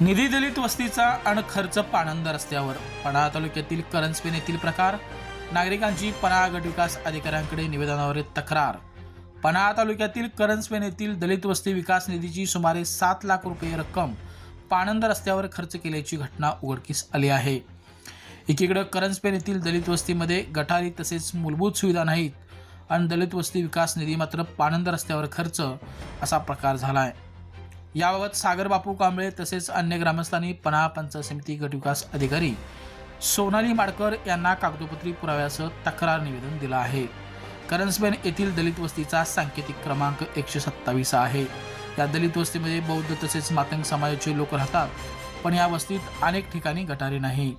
निधी दलित वस्तीचा आणि खर्च पाणंद रस्त्यावर. पणा तालुक्यातील करंजपेन येथील प्रकार. नागरिकांची पणा गट विकास अधिकाऱ्यांकडे निवेदनावर तक्रार. पणा तालुक्यातील करंजपेन येथील दलित वस्ती विकास निधीची सुमारे सात लाख रुपये रक्कम पाणंद रस्त्यावर खर्च केल्याची घटना उघडकीस आली आहे. एकीकडे करंजपेन येथील दलित वस्तीमध्ये गटारी तसेच मूलभूत सुविधा नाहीत आणि दलित वस्ती विकास निधी मात्र पाणंद रस्त्यावर खर्च असा प्रकार झाला आहे याबाबत सागर बापू कांबळे तसेच अन्य ग्रामस्थांनी पणा पंचायत समिती गट विकास अधिकारी सोनाली माडकर यांना कागदोपत्री पुराव्यासह तक्रार निवेदन दिलं आहे. करंजपेन येथील दलित वस्तीचा सांकेतिक क्रमांक एकशे सत्तावीस आहे. या दलित वस्तीमध्ये बौद्ध तसेच मातंग समाजाचे लोक राहतात पण या वस्तीत अनेक ठिकाणी गटारी नाही.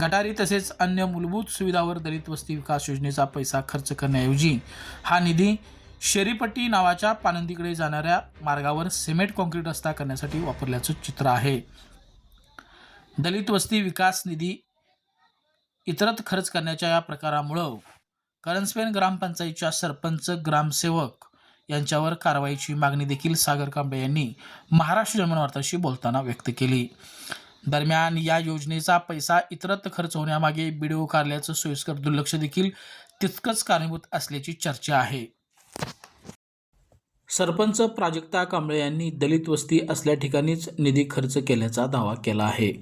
गटारी तसेच अन्य मूलभूत सुविधावर दलित वस्ती विकास योजनेचा पैसा खर्च करण्याऐवजी हा निधी शेरीपट्टी नावाच्या पानंदीकडे जाणाऱ्या मार्गावर सिमेंट कॉन्क्रीट रस्ता करण्यासाठी वापरल्याचं चित्र आहे. दलित वस्ती विकास निधी इतरत खर्च करण्याच्या या प्रकारामुळं करंजपेन ग्रामपंचायतच्या सरपंच ग्रामसेवक यांच्यावर कारवाईची मागणी देखील सागर कांबळे यांनी महाराष्ट्र जनमनवार्ताशी बोलताना व्यक्त केली. दरम्यान या योजनेचा पैसा इतरत्र खर्च होण्यामागे बीडीओ कार्यालयाचं सोयीस्कर दुर्लक्ष देखील तितकंच कारणीभूत असल्याची चर्चा आहे. सरपंच प्राजक्ता कांबळे यांनी दलित वस्ती असल्या ठिकाणीच निधी खर्च केल्याचा दावा केला आहे.